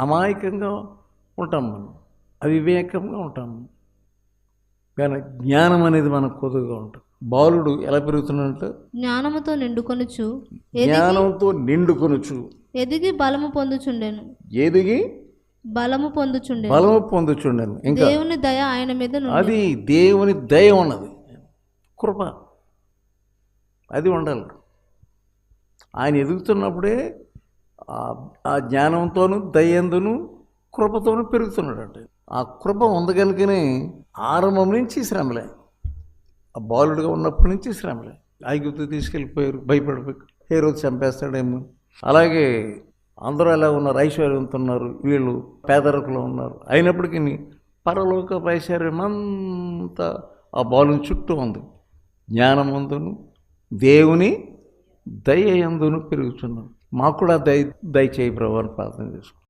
అమాయకంగా ఉంటాం మనం. అవివేకంగా ఉంటాం కానీ జ్ఞానం అనేది మనకు కొద్దిగా ఉంటుంది. బాలుడు ఎలా పెరుగుతున్నట్టు జ్ఞానముతో నిండుకొనుచు జ్ఞానంతో నిండుకొనుచు. ఎదిగి బలము పొందుచుండెను. ఎదిగి బలము పొందుచుండెను. బలము పొందుచుండను. ఇంకా దేవుని దయ ఆయన మీద అది దేవుని దయ ఉన్నది కృప. అది ఉండాలి. ఆయన ఎదుగుతున్నప్పుడే ఆ- జ్ఞానంతోనూ దయ్యందును కృపతోనూ పెరుగుతున్నాడు ఆ కృప ఉంది కనుకనే ఆరంభం నుంచి శ్రమలే. ఆ బాలుడిగా ఉన్నప్పటి నుంచి శ్రమలే. ఐగుప్తు తీసుకెళ్ళిపోయారు భయపడిపోయి ఏ చంపేస్తాడేమో. అలాగే అందరూ ఎలా ఉన్నారు ఐశ్వర్యంతో ఉన్నారు వీళ్ళు పేదరికలో ఉన్నారు. అయినప్పటికీ పరలోక ఐశ్వర్యం అంతా ఆ బాలుని చుట్టూ ఉంది. జ్ఞానమందును దేవుని దయ ఎందును పెరుగుతున్నాను మాకు కూడా దయ దయచేయి ప్రభు అని ప్రార్థన చేసుకుంటాం